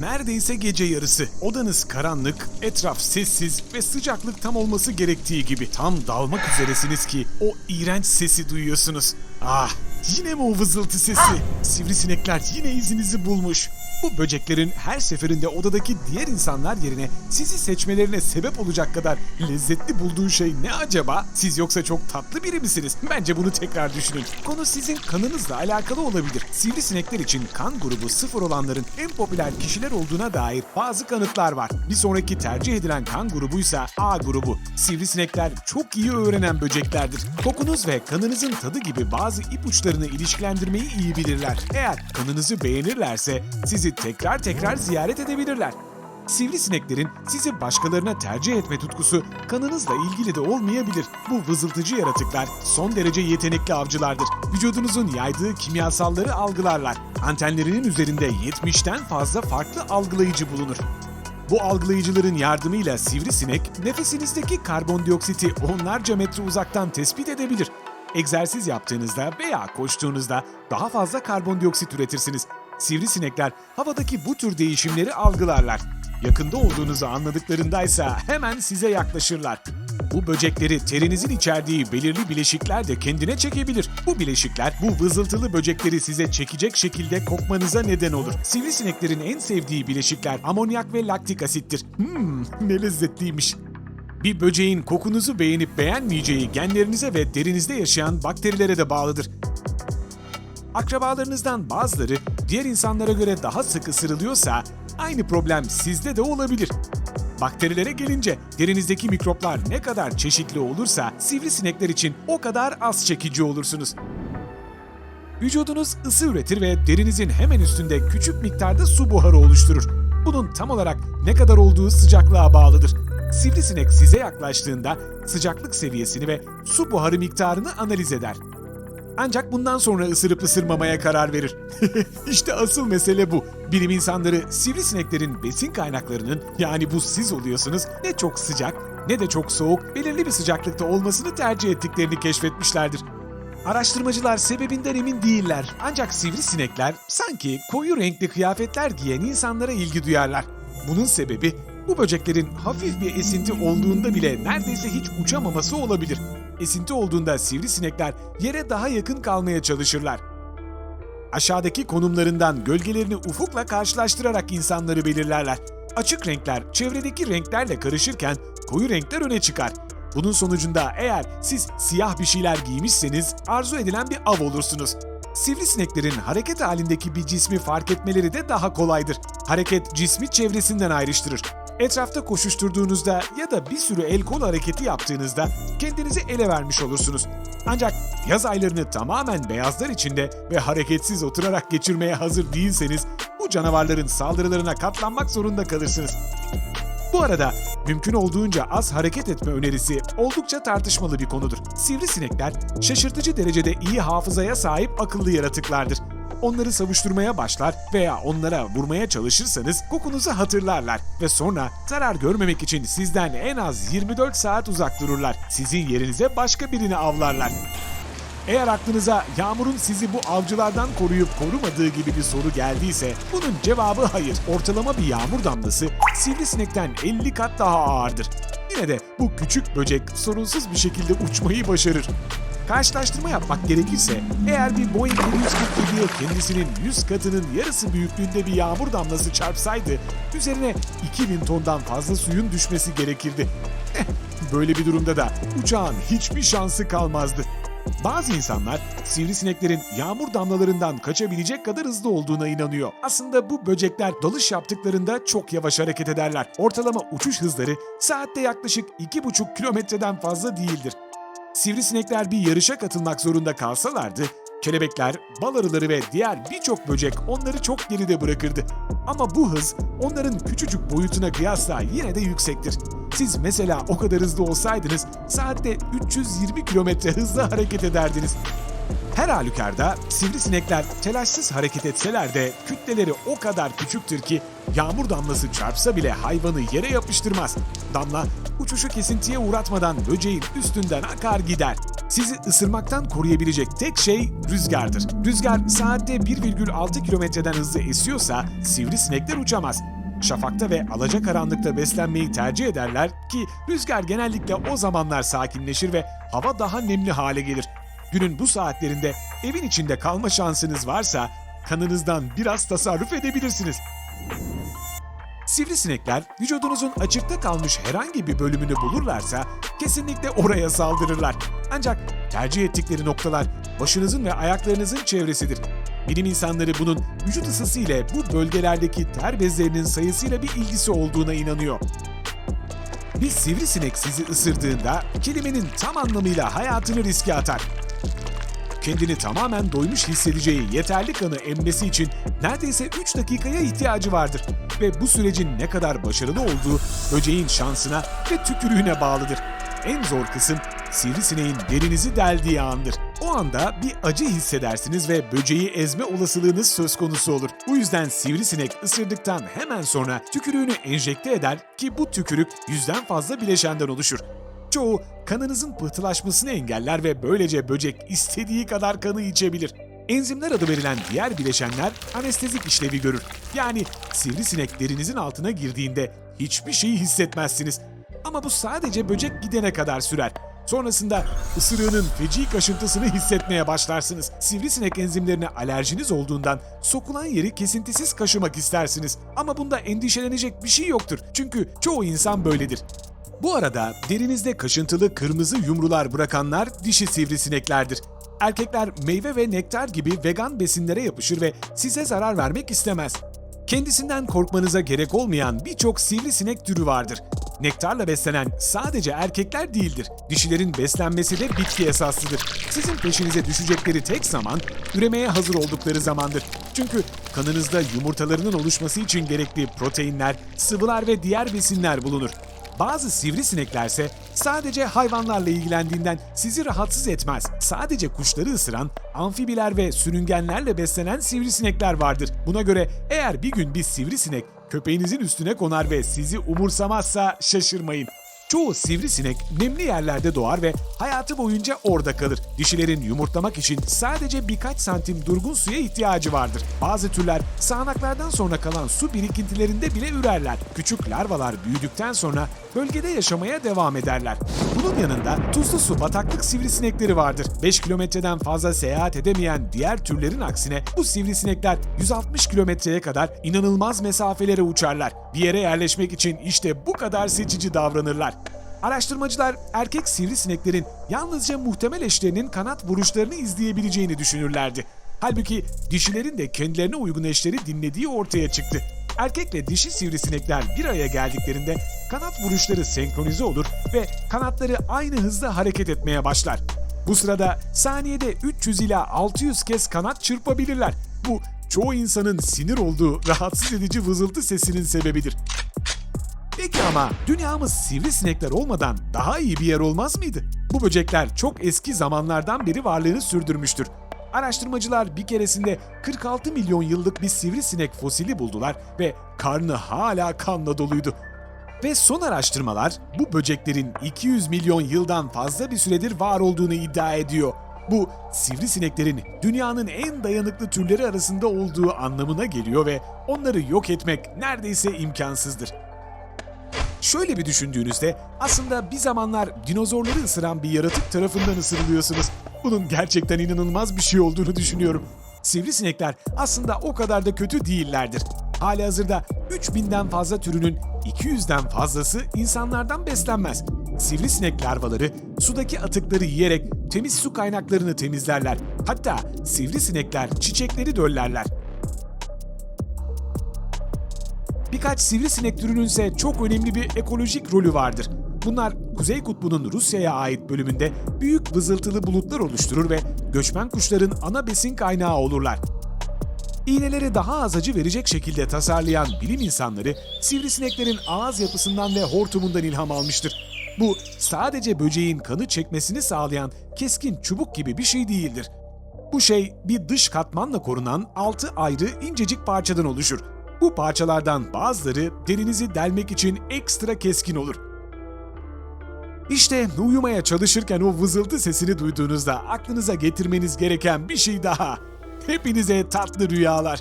Neredeyse gece yarısı. Odanız karanlık, etraf sessiz ve sıcaklık tam olması gerektiği gibi. Tam dalmak üzeresiniz ki o iğrenç sesi duyuyorsunuz. Ah, yine mi o vızıltı sesi? Sivrisinekler yine izinizi bulmuş. Bu böceklerin her seferinde odadaki diğer insanlar yerine sizi seçmelerine sebep olacak kadar lezzetli bulduğu şey ne acaba? Siz yoksa çok tatlı biri misiniz? Bence bunu tekrar düşünün. Konu sizin kanınızla alakalı olabilir. Sivrisinekler için kan grubu sıfır olanların en popüler kişiler olduğuna dair bazı kanıtlar var. Bir sonraki tercih edilen kan grubuysa A grubu. Sivrisinekler çok iyi öğrenen böceklerdir. Kokunuz ve kanınızın tadı gibi bazı ipuçlarını ilişkilendirmeyi iyi bilirler. Eğer kanınızı beğenirlerse sizi tekrar tekrar ziyaret edebilirler. Sivrisineklerin sizi başkalarına tercih etme tutkusu kanınızla ilgili de olmayabilir. Bu vızıltıcı yaratıklar son derece yetenekli avcılardır. Vücudunuzun yaydığı kimyasalları algılarlar. Antenlerinin üzerinde 70'ten fazla farklı algılayıcı bulunur. Bu algılayıcıların yardımıyla sivrisinek nefesinizdeki karbondioksiti onlarca metre uzaktan tespit edebilir. Egzersiz yaptığınızda veya koştuğunuzda daha fazla karbondioksit üretirsiniz. Sivrisinekler havadaki bu tür değişimleri algılarlar. Yakında olduğunuzu anladıklarındaysa hemen size yaklaşırlar. Bu böcekleri terinizin içerdiği belirli bileşikler de kendine çekebilir. Bu bileşikler bu vızıltılı böcekleri size çekecek şekilde kokmanıza neden olur. Sivrisineklerin en sevdiği bileşikler amonyak ve laktik asittir. Hmm, ne lezzetliymiş. Bir böceğin kokunuzu beğenip beğenmeyeceği genlerinize ve derinizde yaşayan bakterilere de bağlıdır. Akrabalarınızdan bazıları diğer insanlara göre daha sık ısırılıyorsa aynı problem sizde de olabilir. Bakterilere gelince derinizdeki mikroplar ne kadar çeşitli olursa sivrisinekler için o kadar az çekici olursunuz. Vücudunuz ısı üretir ve derinizin hemen üstünde küçük miktarda su buharı oluşturur. Bunun tam olarak ne kadar olduğu sıcaklığa bağlıdır. Sivrisinek size yaklaştığında sıcaklık seviyesini ve su buharı miktarını analiz eder. Ancak bundan sonra ısırıp ısırmamaya karar verir. işte asıl mesele bu. Bilim insanları sivrisineklerin besin kaynaklarının yani bu siz oluyorsunuz ne çok sıcak ne de çok soğuk belirli bir sıcaklıkta olmasını tercih ettiklerini keşfetmişlerdir. Araştırmacılar sebebinden emin değiller. Ancak sivrisinekler sanki koyu renkli kıyafetler giyen insanlara ilgi duyarlar. Bunun sebebi bu böceklerin hafif bir esinti olduğunda bile neredeyse hiç uçamaması olabilir. Esinti olduğunda sivrisinekler yere daha yakın kalmaya çalışırlar. Aşağıdaki konumlarından gölgelerini ufukla karşılaştırarak insanları belirlerler. Açık renkler çevredeki renklerle karışırken koyu renkler öne çıkar. Bunun sonucunda eğer siz siyah bir şeyler giymişseniz arzu edilen bir av olursunuz. Sivrisineklerin hareket halindeki bir cismi fark etmeleri de daha kolaydır. Hareket cismi çevresinden ayrıştırır. Etrafta koşuşturduğunuzda ya da bir sürü el kol hareketi yaptığınızda kendinizi ele vermiş olursunuz. Ancak yaz aylarını tamamen beyazlar içinde ve hareketsiz oturarak geçirmeye hazır değilseniz bu canavarların saldırılarına katlanmak zorunda kalırsınız. Bu arada mümkün olduğunca az hareket etme önerisi oldukça tartışmalı bir konudur. Sivrisinekler şaşırtıcı derecede iyi hafızaya sahip akıllı yaratıklardır. Onları savuşturmaya başlar veya onlara vurmaya çalışırsanız kokunuzu hatırlarlar ve sonra zarar görmemek için sizden en az 24 saat uzak dururlar. Sizin yerinize başka birini avlarlar. Eğer aklınıza yağmurun sizi bu avcılardan koruyup korumadığı gibi bir soru geldiyse bunun cevabı hayır. Ortalama bir yağmur damlası sivrisinekten 50 kat daha ağırdır. Yine de bu küçük böcek sorunsuz bir şekilde uçmayı başarır. Karşılaştırma yapmak gerekirse eğer bir Boeing 747'ye kendisinin 100 katının yarısı büyüklüğünde bir yağmur damlası çarpsaydı üzerine 2000 tondan fazla suyun düşmesi gerekirdi. Böyle bir durumda da uçağın hiçbir şansı kalmazdı. Bazı insanlar sivrisineklerin yağmur damlalarından kaçabilecek kadar hızlı olduğuna inanıyor. Aslında bu böcekler dalış yaptıklarında çok yavaş hareket ederler. Ortalama uçuş hızları saatte yaklaşık 2,5 kilometreden fazla değildir. Sivrisinekler bir yarışa katılmak zorunda kalsalardı, kelebekler, bal arıları ve diğer birçok böcek onları çok geride bırakırdı. Ama bu hız onların küçücük boyutuna kıyasla yine de yüksektir. Siz mesela o kadar hızlı olsaydınız saatte 320 kilometre hızla hareket ederdiniz. Her halükarda sivrisinekler telaşsız hareket etseler de kütleleri o kadar küçüktür ki yağmur damlası çarpsa bile hayvanı yere yapıştırmaz. Damla uçuşu kesintiye uğratmadan böceğin üstünden akar gider. Sizi ısırmaktan koruyabilecek tek şey rüzgardır. Rüzgar saatte 1,6 kilometreden hızlı esiyorsa sivrisinekler uçamaz. Şafakta ve alacakaranlıkta beslenmeyi tercih ederler ki rüzgar genellikle o zamanlar sakinleşir ve hava daha nemli hale gelir. Günün bu saatlerinde evin içinde kalma şansınız varsa kanınızdan biraz tasarruf edebilirsiniz. Sivrisinekler vücudunuzun açıkta kalmış herhangi bir bölümünü bulurlarsa kesinlikle oraya saldırırlar. Ancak tercih ettikleri noktalar başınızın ve ayaklarınızın çevresidir. Bilim insanları bunun vücut ısı ile bu bölgelerdeki ter bezlerinin sayısıyla bir ilgisi olduğuna inanıyor. Bir sivrisinek sizi ısırdığında kelimenin tam anlamıyla hayatını riske atar kendini tamamen doymuş hissedeceği yeterli kanı emmesi için neredeyse 3 dakikaya ihtiyacı vardır. Ve bu sürecin ne kadar başarılı olduğu böceğin şansına ve tükürüğüne bağlıdır. En zor kısım sivrisineğin derinizi deldiği andır. O anda bir acı hissedersiniz ve böceği ezme olasılığınız söz konusu olur. Bu yüzden sivrisinek ısırdıktan hemen sonra tükürüğünü enjekte eder ki bu tükürük yüzden fazla bileşenden oluşur. Çoğu kanınızın pıhtılaşmasını engeller ve böylece böcek istediği kadar kanı içebilir. Enzimler adı verilen diğer bileşenler anestezik işlevi görür. Yani sivrisinek derinizin altına girdiğinde hiçbir şeyi hissetmezsiniz. Ama bu sadece böcek gidene kadar sürer. Sonrasında ısırığının feci kaşıntısını hissetmeye başlarsınız. Sivrisinek enzimlerine alerjiniz olduğundan sokulan yeri kesintisiz kaşımak istersiniz. Ama bunda endişelenecek bir şey yoktur. Çünkü çoğu insan böyledir. Bu arada derinizde kaşıntılı kırmızı yumrular bırakanlar dişi sivrisineklerdir. Erkekler meyve ve nektar gibi vegan besinlere yapışır ve size zarar vermek istemez. Kendisinden korkmanıza gerek olmayan birçok sivrisinek türü vardır. Nektarla beslenen sadece erkekler değildir. Dişilerin beslenmesi de bitki esaslıdır. Sizin peşinize düşecekleri tek zaman üremeye hazır oldukları zamandır. Çünkü kanınızda yumurtalarının oluşması için gerekli proteinler, sıvılar ve diğer besinler bulunur. Bazı sivrisineklerse sadece hayvanlarla ilgilendiğinden sizi rahatsız etmez. Sadece kuşları ısıran, amfibiler ve sürüngenlerle beslenen sivrisinekler vardır. Buna göre eğer bir gün bir sivrisinek köpeğinizin üstüne konar ve sizi umursamazsa şaşırmayın. Çoğu sivrisinek nemli yerlerde doğar ve hayatı boyunca orada kalır. Dişilerin yumurtlamak için sadece birkaç santim durgun suya ihtiyacı vardır. Bazı türler sağanaklardan sonra kalan su birikintilerinde bile ürerler. Küçük larvalar büyüdükten sonra bölgede yaşamaya devam ederler. Bunun yanında tuzlu su bataklık sivrisinekleri vardır. 5 kilometreden fazla seyahat edemeyen diğer türlerin aksine bu sivrisinekler 160 kilometreye kadar inanılmaz mesafelere uçarlar. Bir yere yerleşmek için işte bu kadar seçici davranırlar. Araştırmacılar erkek sivrisineklerin yalnızca muhtemel eşlerinin kanat vuruşlarını izleyebileceğini düşünürlerdi. Halbuki dişilerin de kendilerine uygun eşleri dinlediği ortaya çıktı. Erkekle dişi sivrisinekler bir araya geldiklerinde kanat vuruşları senkronize olur ve kanatları aynı hızda hareket etmeye başlar. Bu sırada saniyede 300 ila 600 kez kanat çırpabilirler. Bu çoğu insanın sinir olduğu rahatsız edici vızıltı sesinin sebebidir. Peki ama dünyamız sivrisinekler olmadan daha iyi bir yer olmaz mıydı? Bu böcekler çok eski zamanlardan beri varlığını sürdürmüştür. Araştırmacılar bir keresinde 46 milyon yıllık bir sivrisinek fosili buldular ve karnı hala kanla doluydu. Ve son araştırmalar bu böceklerin 200 milyon yıldan fazla bir süredir var olduğunu iddia ediyor. Bu sivrisineklerin dünyanın en dayanıklı türleri arasında olduğu anlamına geliyor ve onları yok etmek neredeyse imkansızdır. Şöyle bir düşündüğünüzde aslında bir zamanlar dinozorları ısıran bir yaratık tarafından ısırılıyorsunuz. Bunun gerçekten inanılmaz bir şey olduğunu düşünüyorum. Sivrisinekler aslında o kadar da kötü değillerdir. Halihazırda 3000'den fazla türünün 200'den fazlası insanlardan beslenmez. Sivrisinek larvaları sudaki atıkları yiyerek temiz su kaynaklarını temizlerler. Hatta sivrisinekler çiçekleri döllerler. Birkaç sivrisinek türünün ise çok önemli bir ekolojik rolü vardır. Bunlar Kuzey Kutbu'nun Rusya'ya ait bölümünde büyük vızıltılı bulutlar oluşturur ve göçmen kuşların ana besin kaynağı olurlar. İğneleri daha az acı verecek şekilde tasarlayan bilim insanları sivrisineklerin ağız yapısından ve hortumundan ilham almıştır. Bu sadece böceğin kanı çekmesini sağlayan keskin çubuk gibi bir şey değildir. Bu şey bir dış katmanla korunan altı ayrı incecik parçadan oluşur. Bu parçalardan bazıları derinizi delmek için ekstra keskin olur. İşte uyumaya çalışırken o vızıltı sesini duyduğunuzda aklınıza getirmeniz gereken bir şey daha. Hepinize tatlı rüyalar.